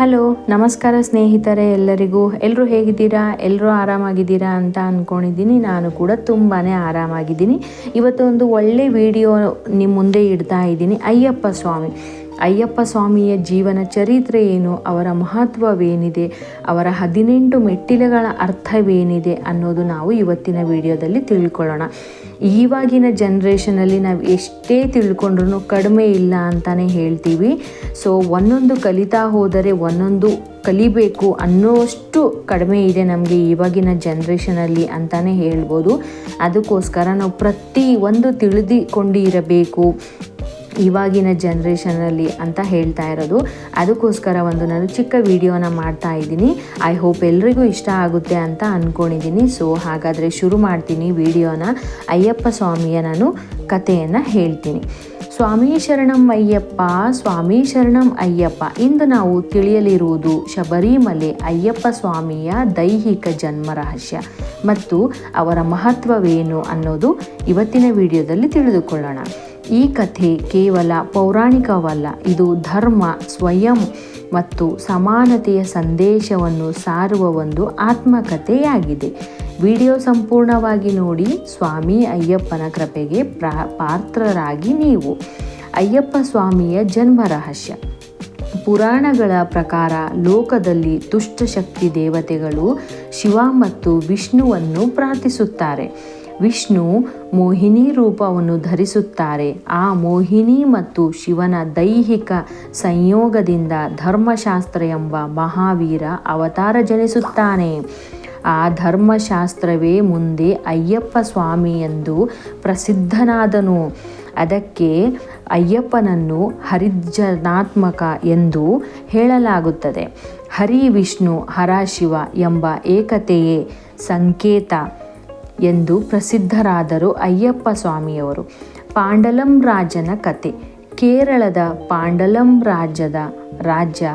Hello, ನಮಸ್ಕಾರ ಸ್ನೇಹಿತರೆ ಎಲ್ಲರಿಗೂ. ಎಲ್ಲರೂ ಹೇಗಿದ್ದೀರಾ? ಎಲ್ಲರೂ ಆರಾಮಾಗಿದ್ದೀರಾ ಅಂತ ಅಂದ್ಕೊಂಡಿದ್ದೀನಿ ನಾನು ಕೂಡ ತುಂಬಾ ಆರಾಮಾಗಿದ್ದೀನಿ. ಇವತ್ತು ಒಂದು ಒಳ್ಳೆ ವಿಡಿಯೋ ನಿಮ್ಮ ಮುಂದೆ ಇಡ್ತಾ ಇದ್ದೀನಿ. ಅಯ್ಯಪ್ಪ ಸ್ವಾಮಿ. ಅಯ್ಯಪ್ಪ ಸ್ವಾಮಿಯ ಜೀವನ ಚರಿತ್ರೆ ಏನು? ಅವರ ಮಹತ್ವವೇನಿದೆ? ಅವರ ಹದಿನೆಂಟು ಮೆಟ್ಟಿಲುಗಳ ಅರ್ಥವೇನಿದೆ ಅನ್ನೋದು ನಾವು ಇವತ್ತಿನ ವಿಡಿಯೋದಲ್ಲಿ ತಿಳ್ಕೊಳ್ಳೋಣ. ಈವಾಗಿನ ಜನ್ರೇಷನಲ್ಲಿ ನಾವು ಎಷ್ಟೇ ತಿಳ್ಕೊಂಡ್ರೂ ಕಡಿಮೆ ಇಲ್ಲ ಅಂತಲೇ ಹೇಳ್ತೀವಿ. ಸೊ ಒಂದೊಂದು ಕಲಿತಾ ಹೋದರೆ ಒಂದೊಂದು ಕಲಿಬೇಕು ಅನ್ನೋಷ್ಟು ಕಡಿಮೆ ಇದೆ ನಮಗೆ ಇವಾಗಿನ ಜನ್ರೇಷನಲ್ಲಿ ಅಂತಲೇ ಹೇಳ್ಬೋದು. ಅದಕ್ಕೋಸ್ಕರ ನಾವು ಪ್ರತಿ ಒಂದು ತಿಳಿದುಕೊಂಡಿರಬೇಕು. ಇವಾಗಿನ ಜನ್ರೇಷನಲ್ಲಿ ಅಂತ ಹೇಳ್ತಾ ಇರೋದು. ಅದಕ್ಕೋಸ್ಕರ ಒಂದು ನಾನು ಚಿಕ್ಕ ವಿಡಿಯೋನ ಮಾಡ್ತಾ ಇದ್ದೀನಿ. ಐ ಹೋಪ್ ಎಲ್ರಿಗೂ ಇಷ್ಟ ಆಗುತ್ತೆ ಅಂತ ಅಂದ್ಕೊಂಡಿದ್ದೀನಿ ಸೊ ಹಾಗಾದರೆ ಶುರು ಮಾಡ್ತೀನಿ ವಿಡಿಯೋನ. ಅಯ್ಯಪ್ಪ ಸ್ವಾಮಿಯ ನಾನು ಕಥೆಯನ್ನು ಹೇಳ್ತೀನಿ. ಸ್ವಾಮಿ ಶರಣಂ ಅಯ್ಯಪ್ಪ, ಸ್ವಾಮಿ ಶರಣಂ ಅಯ್ಯಪ್ಪ. ಇಂದು ನಾವು ತಿಳಿಯಲಿರುವುದು ಶಬರಿಮಲೆ ಅಯ್ಯಪ್ಪ ಸ್ವಾಮಿಯ ದೈಹಿಕ ಜನ್ಮ ರಹಸ್ಯ. ಮತ್ತು ಅವರ ಮಹತ್ವವೇನು ಅನ್ನೋದು ಇವತ್ತಿನ ವಿಡಿಯೋದಲ್ಲಿ ತಿಳಿದುಕೊಳ್ಳೋಣ. ಈ ಕಥೆ ಕೇವಲ ಪೌರಾಣಿಕವಲ್ಲ, ಇದು ಧರ್ಮ, ಸ್ವಯಂ ಮತ್ತು ಸಮಾನತೆಯ ಸಂದೇಶವನ್ನು ಸಾರುವ ಒಂದು ಆತ್ಮಕಥೆಯಾಗಿದೆ. ವಿಡಿಯೋ ಸಂಪೂರ್ಣವಾಗಿ ನೋಡಿ, ಸ್ವಾಮಿ ಅಯ್ಯಪ್ಪನ ಕೃಪೆಗೆ ಪ್ರಾ, ಪಾತ್ರರಾಗಿ ನೀವು. ಅಯ್ಯಪ್ಪ ಸ್ವಾಮಿಯ ಜನ್ಮ ರಹಸ್ಯ. ಪುರಾಣಗಳ ಪ್ರಕಾರ ಲೋಕದಲ್ಲಿ ದುಷ್ಟಶಕ್ತಿ ದೇವತೆಗಳು ಶಿವ ಮತ್ತು ವಿಷ್ಣುವನ್ನು ಪ್ರಾರ್ಥಿಸುತ್ತಾರೆ. ವಿಷ್ಣು ಮೋಹಿನಿ ರೂಪವನ್ನು ಧರಿಸುತ್ತಾರೆ. ಆ ಮೋಹಿನಿ ಮತ್ತು ಶಿವನ ದೈಹಿಕ ಸಂಯೋಗದಿಂದ ಧರ್ಮಶಾಸ್ತ್ರ ಎಂಬ ಮಹಾವೀರ ಅವತಾರ ಜನಿಸುತ್ತಾನೆ. ಆ ಧರ್ಮಶಾಸ್ತ್ರವೇ ಮುಂದೆ ಅಯ್ಯಪ್ಪ ಸ್ವಾಮಿ ಎಂದು ಪ್ರಸಿದ್ಧನಾದನು. ಅದಕ್ಕೆ ಅಯ್ಯಪ್ಪನನ್ನು ಹರಿಜನಾತ್ಮಕ ಎಂದು ಹೇಳಲಾಗುತ್ತದೆ. ಹರಿ ವಿಷ್ಣು ಹರ ಶಿವ ಎಂಬ ಏಕತೆಯೇ ಸಂಕೇತ. ಎಂದು ಪ್ರಸಿದ್ಧರಾದರು ಅಯ್ಯಪ್ಪ ಸ್ವಾಮಿಯವರು ಪಾಂಡಲಂ ರಾಜನ ಕತೆ. ಕೇರಳದ ಪಾಂಡಲಂ ರಾಜ್ಯದ ರಾಜ್ಯ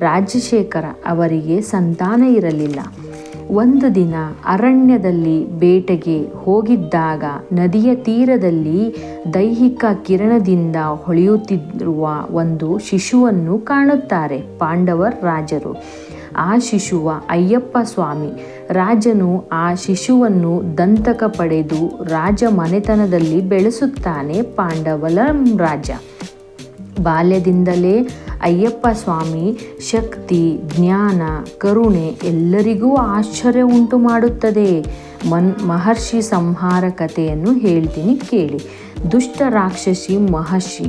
ರಾಜಶೇಖರ ಅವರಿಗೆ ಸಂತಾನ ಇರಲಿಲ್ಲ. ಒಂದು ದಿನ ಅರಣ್ಯದಲ್ಲಿ ಬೇಟೆಗೆ ಹೋಗಿದ್ದಾಗ ನದಿಯ ತೀರದಲ್ಲಿ ದೈಹಿಕ ಕಿರಣದಿಂದ ಹೊಳೆಯುತ್ತಿರುವ ಒಂದು ಶಿಶುವನ್ನು ಕಾಣುತ್ತಾರೆ ಪಾಂಡವರ್ ರಾಜರು. ಆ ಶಿಶುವ ಅಯ್ಯಪ್ಪ ಸ್ವಾಮಿ. ರಾಜನು ಆ ಶಿಶುವನ್ನು ದಂತಕ ಪಡೆದು ರಾಜ ಮನೆತನದಲ್ಲಿ ಬೆಳೆಸುತ್ತಾನೆ ಪಾಂಡವಲ ರಾಜ. ಬಾಲ್ಯದಿಂದಲೇ ಅಯ್ಯಪ್ಪ ಸ್ವಾಮಿ ಶಕ್ತಿ, ಜ್ಞಾನ, ಕರುಣೆ ಎಲ್ಲರಿಗೂ ಆಶ್ಚರ್ಯ ಉಂಟು ಮಾಡುತ್ತದೆ. ಮನ್, ಮಹರ್ಷಿ ಸಂಹಾರ ಕಥೆಯನ್ನು ಹೇಳ್ತೀನಿ ಕೇಳಿ. ದುಷ್ಟ ರಾಕ್ಷಸಿ ಮಹರ್ಷಿ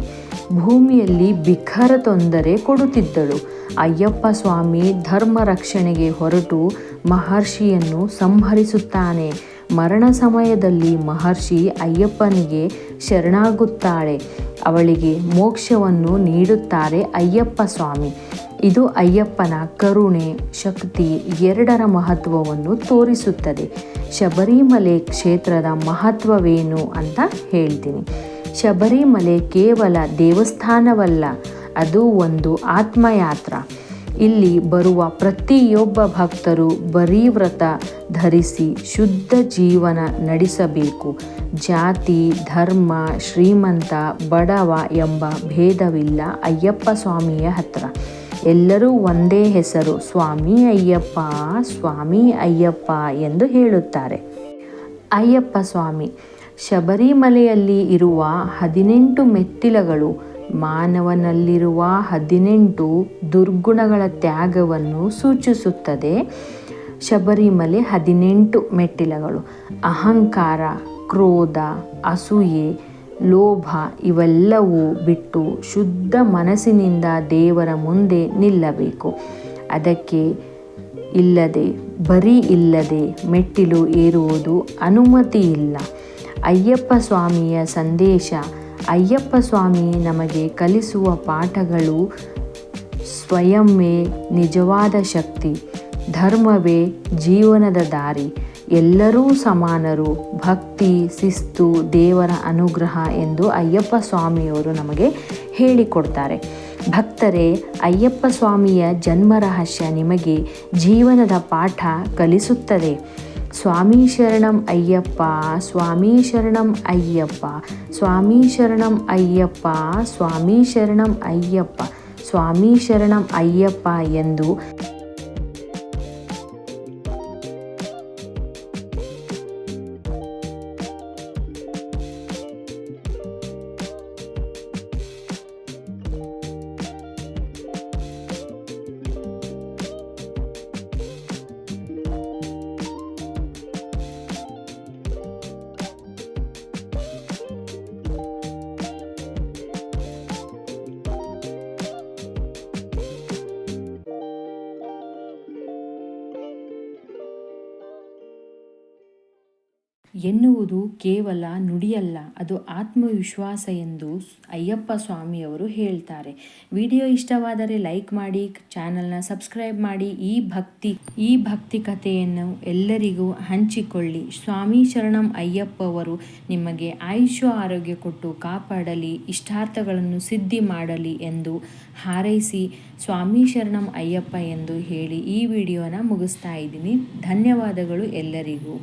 ಭೂಮಿಯಲ್ಲಿ ಬಿಖರ ತೊಂದರೆ ಕೊಡುತ್ತಿದ್ದಳು. ಅಯ್ಯಪ್ಪ ಸ್ವಾಮಿ ಧರ್ಮ ರಕ್ಷಣೆಗೆ ಹೊರಟು ಮಹರ್ಷಿಯನ್ನು ಸಂಹರಿಸುತ್ತಾನೆ. ಮರಣ ಸಮಯದಲ್ಲಿ ಮಹರ್ಷಿ ಅಯ್ಯಪ್ಪನಿಗೆ ಶರಣಾಗುತ್ತಾಳೆ. ಅವಳಿಗೆ ಮೋಕ್ಷವನ್ನು ನೀಡುತ್ತಾರೆ ಅಯ್ಯಪ್ಪ ಸ್ವಾಮಿ. ಇದು ಅಯ್ಯಪ್ಪನ ಕರುಣೆ, ಶಕ್ತಿ ಎರಡರ ಮಹತ್ವವನ್ನು ತೋರಿಸುತ್ತದೆ. ಶಬರಿಮಲೆ ಕ್ಷೇತ್ರದ ಮಹತ್ವವೇನು ಅಂತ ಹೇಳ್ತೀನಿ. ಶಬರಿಮಲೆ ಕೇವಲ ದೇವಸ್ಥಾನವಲ್ಲ ಅದು ಒಂದು ಆತ್ಮಯಾತ್ರ. ಇಲ್ಲಿ ಬರುವ ಪ್ರತಿಯೊಬ್ಬ ಭಕ್ತರು ಬರೀ ವ್ರತ ಧರಿಸಿ ಶುದ್ಧ ಜೀವನ ನಡೆಸಬೇಕು. ಜಾತಿ, ಧರ್ಮ, ಶ್ರೀಮಂತ, ಬಡವ ಎಂಬ ಭೇದವಿಲ್ಲ ಅಯ್ಯಪ್ಪ ಸ್ವಾಮಿಯ ಹತ್ರ. ಎಲ್ಲರೂ ಒಂದೇ ಹೆಸರು, ಸ್ವಾಮಿ ಅಯ್ಯಪ್ಪ ಸ್ವಾಮಿ ಅಯ್ಯಪ್ಪ ಎಂದು ಹೇಳುತ್ತಾರೆ. ಅಯ್ಯಪ್ಪ ಸ್ವಾಮಿ, ಶಬರಿಮಲೆಯಲ್ಲಿ ಇರುವ ಹದಿನೆಂಟು ಮೆಟ್ಟಿಲಗಳು ಮಾನವನಲ್ಲಿರುವ ಹದಿನೆಂಟು ದುರ್ಗುಣಗಳ ತ್ಯಾಗವನ್ನು ಸೂಚಿಸುತ್ತದೆ. ಶಬರಿಮಲೆ ಹದಿನೆಂಟು ಮೆಟ್ಟಿಲಗಳು. ಅಹಂಕಾರ, ಕ್ರೋಧ, ಅಸೂಯೆ, ಲೋಭ ಇವೆಲ್ಲವೂ ಬಿಟ್ಟು ಶುದ್ಧ ಮನಸ್ಸಿನಿಂದ ದೇವರ ಮುಂದೆ ನಿಲ್ಲಬೇಕು. ಅದಕ್ಕೆ ಇಲ್ಲದೆ, ಬರೀ ಇಲ್ಲದೆ ಮೆಟ್ಟಿಲು ಏರುವುದು ಅನುಮತಿ ಇಲ್ಲ ಅಯ್ಯಪ್ಪ ಸ್ವಾಮಿಯ ಸಂದೇಶ ಅಯ್ಯಪ್ಪ ಸ್ವಾಮಿ ನಮಗೆ ಕಲಿಸುವ ಪಾಠಗಳು ಸ್ವಯಂವೇ ನಿಜವಾದ ಶಕ್ತಿ, ಧರ್ಮವೇ ಜೀವನದ ದಾರಿ. ಎಲ್ಲರೂ ಸಮಾನರು, ಭಕ್ತಿ, ಶಿಸ್ತು, ದೇವರ ಅನುಗ್ರಹ ಎಂದು ಅಯ್ಯಪ್ಪ ಸ್ವಾಮಿಯವರು ನಮಗೆ ಹೇಳಿಕೊಡ್ತಾರೆ. ಭಕ್ತರೇ, ಅಯ್ಯಪ್ಪ ಸ್ವಾಮಿಯ ಜನ್ಮ ರಹಸ್ಯ ನಿಮಗೆ ಜೀವನದ ಪಾಠ ಕಲಿಸುತ್ತದೆ. ಸ್ವಾಮಿ ಶರಣಂ ಅಯ್ಯಪ್ಪ ಸ್ವಾಮಿ ಶರಣಂ ಅಯ್ಯಪ್ಪ ಸ್ವಾಮಿ ಶರಣಂ ಅಯ್ಯಪ್ಪ ಸ್ವಾಮಿ ಶರಣಂ ಅಯ್ಯಪ್ಪ ಸ್ವಾಮಿ ಶರಣಂ ಅಯ್ಯಪ್ಪ ಎಂದು ಎನ್ನುವುದು ಕೇವಲ ನುಡಿಯಲ್ಲ, ಅದು ಆತ್ಮವಿಶ್ವಾಸ ಎಂದು ಅಯ್ಯಪ್ಪ ಸ್ವಾಮಿಯವರು ಹೇಳ್ತಾರೆ. ವಿಡಿಯೋ ಇಷ್ಟವಾದರೆ ಲೈಕ್ ಮಾಡಿ, ಚಾನಲ್ನ ಸಬ್ಸ್ಕ್ರೈಬ್ ಮಾಡಿ, ಈ ಭಕ್ತಿ ಈ ಭಕ್ತಿ ಕಥೆಯನ್ನು ಎಲ್ಲರಿಗೂ ಹಂಚಿಕೊಳ್ಳಿ. ಸ್ವಾಮಿ ಶರಣಂ ಅಯ್ಯಪ್ಪವರು ನಿಮಗೆ ಆಯುಷ್ಯ, ಆರೋಗ್ಯ ಕೊಟ್ಟು ಕಾಪಾಡಲಿ, ಇಷ್ಟಾರ್ಥಗಳನ್ನು ಸಿದ್ಧಿ ಮಾಡಲಿ ಎಂದು ಹಾರೈಸಿ ಸ್ವಾಮಿ ಶರಣಂ ಅಯ್ಯಪ್ಪ ಎಂದು ಹೇಳಿ ಈ ವಿಡಿಯೋನ ಮುಗಿಸ್ತಾ ಇದ್ದೀನಿ. ಧನ್ಯವಾದಗಳು ಎಲ್ಲರಿಗೂ.